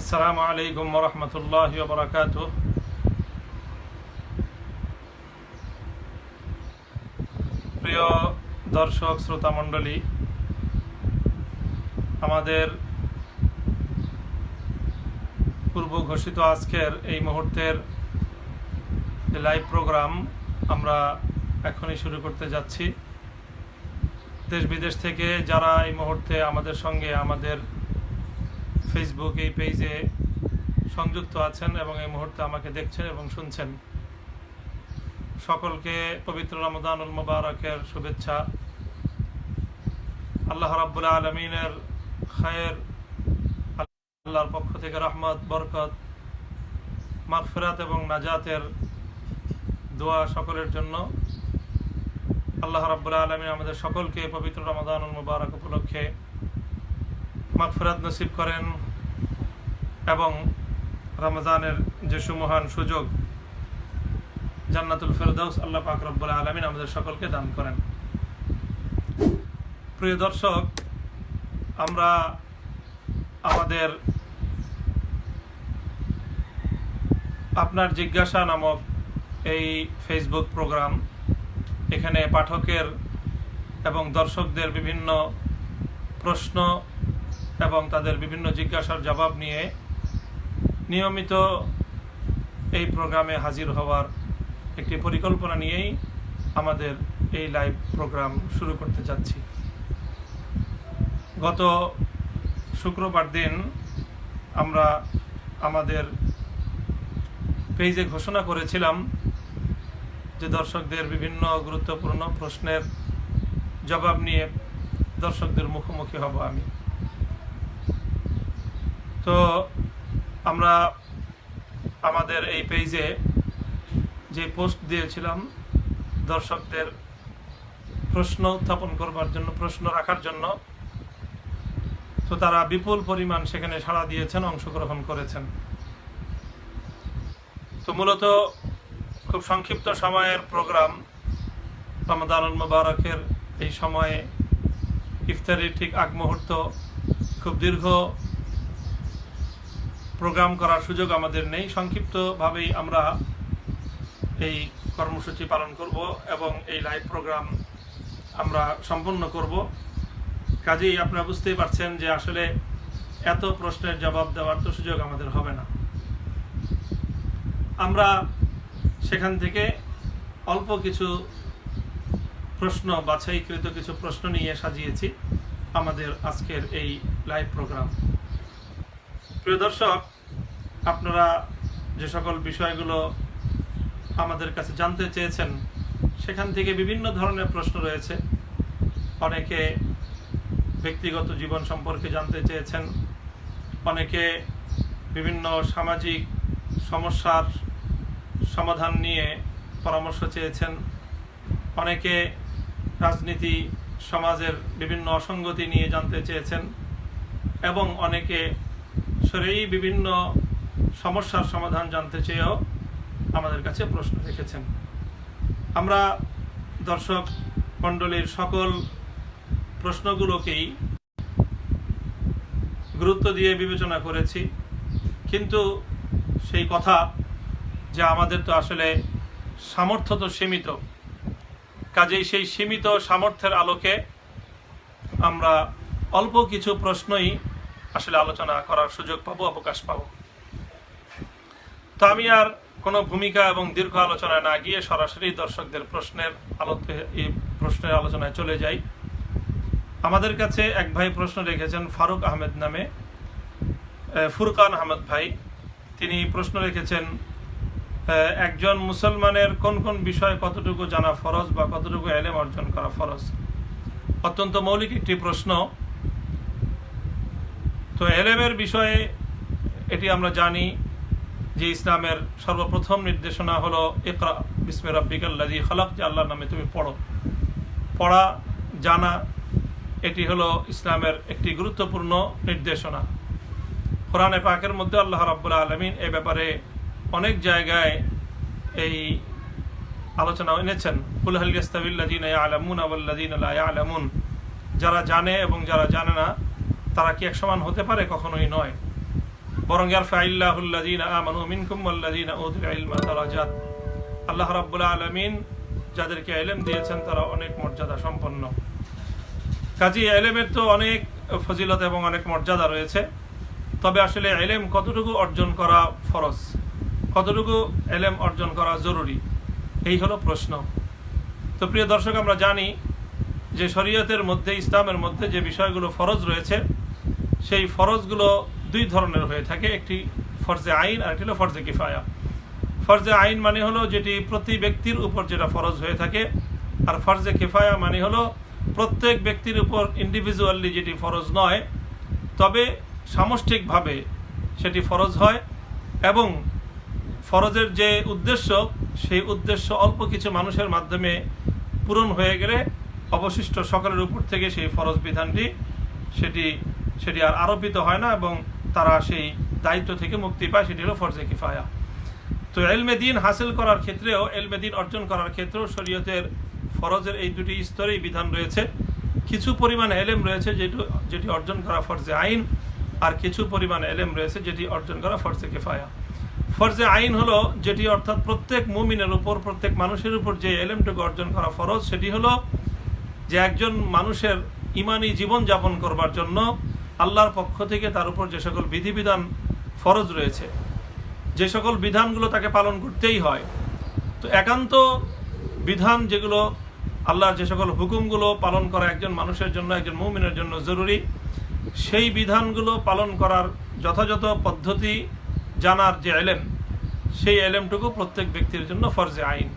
আসসালামু আলাইকুম রহমতুল্লাহ বরকাত প্রিয় দর্শক, শ্রোতা মণ্ডলী, আমাদের পূর্ব ঘোষিত আজকের এই মুহূর্তের লাইভ প্রোগ্রাম আমরা এখনই শুরু করতে যাচ্ছি। দেশ বিদেশ থেকে যারা এই মুহূর্তে আমাদের সঙ্গে আমাদের ফেসবুক এই পেজে সংযুক্ত আছেন এবং এই মুহূর্তে আমাকে দেখছেন এবং শুনছেন। সকলকে পবিত্র রমদানুল মুবারকের শুভেচ্ছা। আল্লাহ রাব্বুল আলমিনের খায়ের, আল্লাহর পক্ষ থেকে রহমত, বরকত, মাগফিরাত এবং নাজাতের দোয়া সকলের জন্য। আল্লাহ রাব্বুল আলমিন আমাদের সকলকে পবিত্র রমদানুল মুবারক উপলক্ষে মাগফিরাত নসিব করেন এবং রমজানের যে সুমহান সুযোগ, জান্নাতুল ফেরদাউস আল্লাহ পাক রব্বুল আলমিন আমাদের সকলকে দান করেন। প্রিয় দর্শক, আমরা আমাদের আপনার জিজ্ঞাসা নামক এই ফেসবুক প্রোগ্রাম, এখানে পাঠকের এবং দর্শকদের বিভিন্ন প্রশ্ন এবং তাদের বিভিন্ন জিজ্ঞাসার জবাব নিয়ে নিয়মিত এই প্রোগ্রামে হাজির হওয়ার একটি পরিকল্পনা নিয়েই আমাদের এই লাইভ প্রোগ্রাম শুরু করতে যাচ্ছি। গত শুক্রবার দিন আমরা আমাদের পেজে ঘোষণা করেছিলাম যে দর্শকদের বিভিন্ন গুরুত্বপূর্ণ প্রশ্নের জবাব নিয়ে দর্শকদের মুখোমুখি হব আমি। তো আমরা আমাদের এই পেজে যে পোস্ট দিয়েছিলাম, দর্শকদের প্রশ্ন উত্থাপন করবার জন্য, প্রশ্ন রাখার জন্য, তো তারা বিপুল পরিমাণ সেখানে সাড়া দিয়েছেন, অংশগ্রহণ করেছেন। তো মূলত খুব সংক্ষিপ্ত সময়ের প্রোগ্রাম রমাদানুল মুবারকের এই সময়ে ইফতারির ঠিক আগ মুহূর্ত খুব দীর্ঘ প্রোগ্রাম করার সুযোগ আমাদের নেই। সংক্ষিপ্তভাবেই আমরা এই কর্মসূচি পালন করব এবং এই লাইভ প্রোগ্রাম আমরা সম্পন্ন করব। কাজেই আপনারা বুঝতেই পারছেন যে আসলে এত প্রশ্নের জবাব দেওয়ার তো সুযোগ আমাদের হবে না। আমরা সেখান থেকে অল্প কিছু প্রশ্ন, বাছাইকৃত কিছু প্রশ্ন নিয়ে সাজিয়েছি আমাদের আজকের এই লাইভ প্রোগ্রাম। প্রিয় দর্শক, আপনারা যে সকল বিষয়গুলো আমাদের কাছে জানতে চেয়েছেন, সেখান থেকে বিভিন্ন ধরনের প্রশ্ন রয়েছে। অনেকে ব্যক্তিগত জীবন সম্পর্কে জানতে চেয়েছেন, অনেকে বিভিন্ন সামাজিক সমস্যার সমাধান নিয়ে পরামর্শ চেয়েছেন, অনেকে রাজনীতি, সমাজের বিভিন্ন অসঙ্গতি নিয়ে জানতে চেয়েছেন এবং অনেকে সরেই বিভিন্ন সমস্যার সমাধান জানতে চেয়েও আমাদের কাছে প্রশ্ন রেখেছেন। আমরা দর্শক মণ্ডলীর সকল প্রশ্নগুলোকেই গুরুত্ব দিয়ে বিবেচনা করেছি, কিন্তু সেই কথা যে আমাদের তো আসলে সামর্থ্য তো সীমিত, কাজেই সেই সীমিত সামর্থ্যের আলোকে আমরা অল্প কিছু প্রশ্নই আসলে আলোচনা করার সুযোগ পাবো, অবকাশ পাবো। তো আমি আর কোনো ভূমিকা এবং দীর্ঘ আলোচনায় না গিয়ে সরাসরি দর্শকদের প্রশ্নের আলোতে, এই প্রশ্নের আলোচনায় চলে যাই। আমাদের কাছে এক ভাই প্রশ্ন রেখেছেন ফারুক আহমেদ নামে। ফুরকান আহমেদ ভাই, তিনি প্রশ্ন রেখেছেন একজন মুসলমানের কোন কোন বিষয় কতটুকু জানা ফরজ বা কতটুকু এলেম অর্জন করা ফরজ? অত্যন্ত মৌলিক একটি প্রশ্ন। তো এলেমের বিষয়ে এটি আমরা জানি যে ইসলামের সর্বপ্রথম নির্দেশনা হলো, ইকরা বিসমে রব্বিকাল্লাজি খালাক যে আল্লাহর নামে তুমি পড়ো। পড়া, জানা, এটি হলো ইসলামের একটি গুরুত্বপূর্ণ নির্দেশনা। কোরআনে পাকের মধ্যে আল্লাহ রাব্বুল আলমিন এ ব্যাপারে অনেক জায়গায় এই আলোচনা এনেছেন। কুলহালিয়াস্তাবিল্লাদিন আলামুন আবুল্লাদিন আলামুন যারা জানে এবং যারা জানে না তারা কি এক সমান হতে পারে? কখনোই নয়। বরং আল্লাহ রাব্বুল আলামিন যাদেরকে ইলম দিয়েছেন, তারা অনেক মর্যাদা সম্পন্ন। কাজী এলেমের তো অনেক ফজিলত এবং অনেক মর্যাদা রয়েছে। তবে আসলে এলেম কতটুকু অর্জন করা ফরজ? কতটুকু এলেম অর্জন করা জরুরি? এই হলো প্রশ্ন। তো প্রিয় দর্শক, আমরা জানি যে শরীয়তের মধ্যে, ইসলামের মধ্যে যে বিষয়গুলো ফরজ রয়েছে সেই ফরজগুলো দুই ধরনের হয়ে থাকে, একটি ফরজে আইন আর একটি হলো ফরজে কিফায়া। ফরজে আইন মানে হলো যেটি প্রতি ব্যক্তির উপর যেটা ফরজ হয়ে থাকে, আর ফরজে কিফায়া মানে হলো প্রত্যেক ব্যক্তির উপর ইন্ডিভিজুয়ালি যেটি ফরজ নয়, তবে সামষ্টিকভাবে সেটি ফরজ হয় এবং ফরজের যে উদ্দেশ্য, সেই উদ্দেশ্য অল্প কিছু মানুষের মাধ্যমে পূরণ হয়ে গেলে অবশিষ্ট সকলের উপর থেকে সেই ফরজ বিধানটি, সেটি সেটি আর আরোপিত হয় না এবং তারা সেই দায়িত্ব থেকে মুক্তি পায়, সেটি হলো ফরজে কিফায়া। তো এলমে দিন হাসিল করার ক্ষেত্রেও, এলমে দিন অর্জন করার ক্ষেত্রেও শরীয়তের ফরজের এই দুটি স্তরেই বিধান রয়েছে। কিছু পরিমাণ এলেম রয়েছে যেটি যেটি অর্জন করা ফরজে আইন, আর কিছু পরিমাণ এলেম রয়েছে যেটি অর্জন করা ফরজে কেফায়া। ফরজে আইন হলো যেটি অর্থাৎ প্রত্যেক মুমিনের উপর, প্রত্যেক মানুষের উপর যে এলেমটুকু অর্জন করা ফরজ, সেটি হলো যে একজন মানুষের ইমানি জীবন যাপন করবার জন্য আল্লাহর পক্ষ থেকে তার উপর যে সকল বিধিবিধান ফরজ রয়েছে, যে সকল বিধানগুলো তাকে পালন করতেই হয়, তো একান্ত বিধান যেগুলো আল্লাহর যে সকল হুকুমগুলো পালন করা একজন মানুষের জন্য, একজন মুমিনের জন্য জরুরি, সেই বিধানগুলো পালন করার যথাযথ পদ্ধতি জানার যে এলেম, সেই এলেমটুকু প্রত্যেক ব্যক্তির জন্য ফরজে আইন।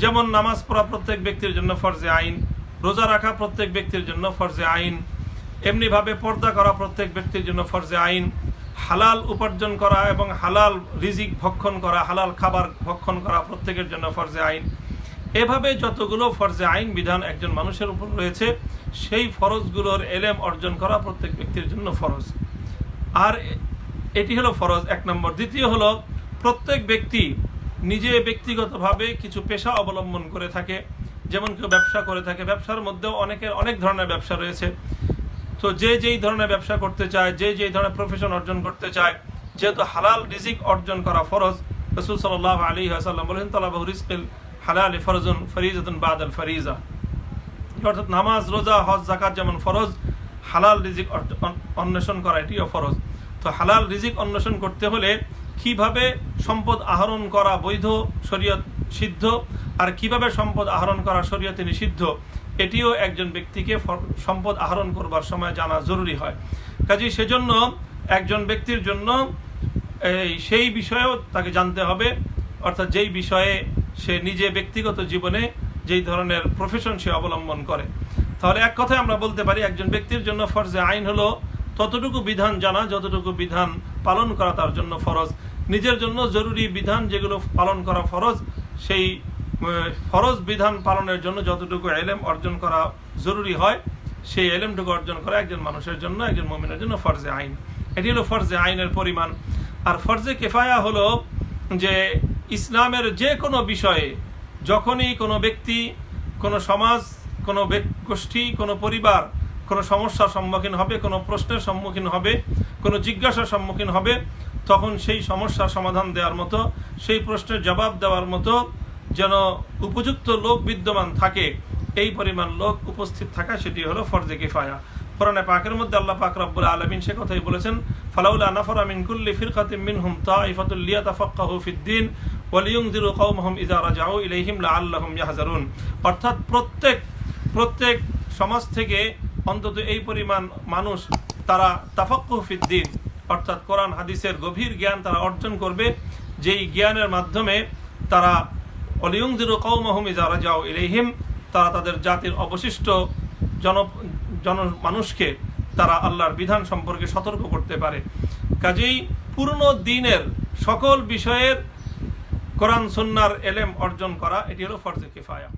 যেমন নামাজ পড়া প্রত্যেক ব্যক্তির জন্য ফরজে আইন, রোজা রাখা প্রত্যেক ব্যক্তির জন্য ফরজে আইন এমনিভাবে পর্দা করা প্রত্যেক ব্যক্তির জন্য ফরজে আইন, হালাল উপার্জন করা এবং হালাল রিজিক ভক্ষণ করা, হালাল খাবার ভক্ষণ করা প্রত্যেকের জন্য ফরজে আইন। এভাবে যতগুলো ফরজে আইন বিধান একজন মানুষের উপর রয়েছে, সেই ফরজগুলোর এলেম অর্জন করা প্রত্যেক ব্যক্তির জন্য ফরজ। আর এটি হলো ফরজ। এক নম্বর। দ্বিতীয় হলো, প্রত্যেক ব্যক্তি নিজে ব্যক্তিগতভাবে কিছু পেশা অবলম্বন করে থাকে। যেমন কেউ ব্যবসা করে থাকে। ব্যবসার মধ্যেও অনেকের অনেক ধরনের ব্যবসা রয়েছে। তো যে যেই ধরনের ব্যবসা করতে চায়, যে যেই ধরনের প্রফেশন অর্জন করতে চায়, যেহেতু হালাল রিজিক অর্জন করা ফরজ, রসুল সাল্লাহ আলী আসাল্লাম বলেন, তালাবাহু রিজকিল হালাল ফরজুন ফরিজাতুন বাদ আল ফরিজা। অর্থাৎ নামাজ, রোজা, হজ জাকাত যেমন ফরজ, হালাল রিজিক অন্বেষণ করা এটিও ফরজ। তো হালাল রিজিক অন্বেষণ করতে হলে কীভাবে সম্পদ আহরণ করা বৈধ, শরীয়ত সিদ্ধ, আর কীভাবে সম্পদ আহরণ করা শরীয়তে নিষিদ্ধ এটিও একজন ব্যক্তিকে সম্পদ আহরণ করবার সময় জানা জরুরি হয়। কাজেই সেজন্য একজন ব্যক্তির জন্য এই সেই বিষয়েও তাকে জানতে হবে, অর্থাৎ যেই বিষয়ে সে নিজে ব্যক্তিগত জীবনে যেই ধরনের প্রফেশন সে অবলম্বন করে। তাহলে এক কথায় আমরা বলতে পারি, একজন ব্যক্তির জন্য ফরজে আইন হলো ততটুকু বিধান জানা, যতটুকু বিধান পালন করা তার জন্য ফরজ। নিজের জন্য জরুরি বিধান যেগুলো পালন করা ফরজ, সেই ফরজ বিধান পালনের জন্য যতটুকু এলেম অর্জন করা জরুরি হয়, সেই এলেমটুকু অর্জন করা একজন মানুষের জন্য, একজন মমিনের জন্য ফরজে আইন। এটি হলো ফরজে আইনের পরিমাণ। আর ফরজে কেফায়া হলো যে ইসলামের যে কোনো বিষয়ে যখনই কোনো ব্যক্তি, কোনো সমাজ, কোনো গোষ্ঠী, কোনো পরিবার, কোনো সমস্যার সম্মুখীন হবে, কোনো প্রশ্নের সম্মুখীন হবে, কোনো জিজ্ঞাসার সম্মুখীন হবে, তখন সেই সমস্যার সমাধান দেওয়ার মতো, সেই প্রশ্নের জবাব দেওয়ার মতো যেন উপযুক্ত লোক বিদ্যমান থাকে, এই পরিমাণ লোক উপস্থিত থাকা সেটি হলো ফরজে কিফায়া। কোরআনে পাকের মধ্যে আল্লাহ পাক রব্বুল আলামিন সে কথাই বলেছেন, ফালাউলা নাফরা মিন কুল্লি ফিরকাতিন মিনহুম তাইফাতুল লিয়াতাফাক্কাহু ফিদ-দ্বীন ওয়ালিয়ুনযিরু কওমাহুম ইযা রাজাউ ইলাইহিম লাআল্লাহুম ইয়াহজারুন। অর্থাৎ প্রত্যেক প্রত্যেক সমাজ থেকে অন্তত এই পরিমাণ মানুষ তারা তাফাক্কুহ ফিদ-দ্বীন অর্থাৎ কোরআন, হাদিসের গভীর জ্ঞান তারা অর্জন করবে, যেই জ্ঞানের মাধ্যমে তারা ইজা রাজাউ ইলাইহিম, তারা তাদের জাতির অবশিষ্ট জন জন, মানুষকে তারা আল্লাহর বিধান সম্পর্কে সতর্ক করতে পারে। কাজেই পুরনো দিনের সকল বিষয়ের কোরআন সন্ন্যার এলেম অর্জন করা, এটি হলো ফরজে কিফায়া।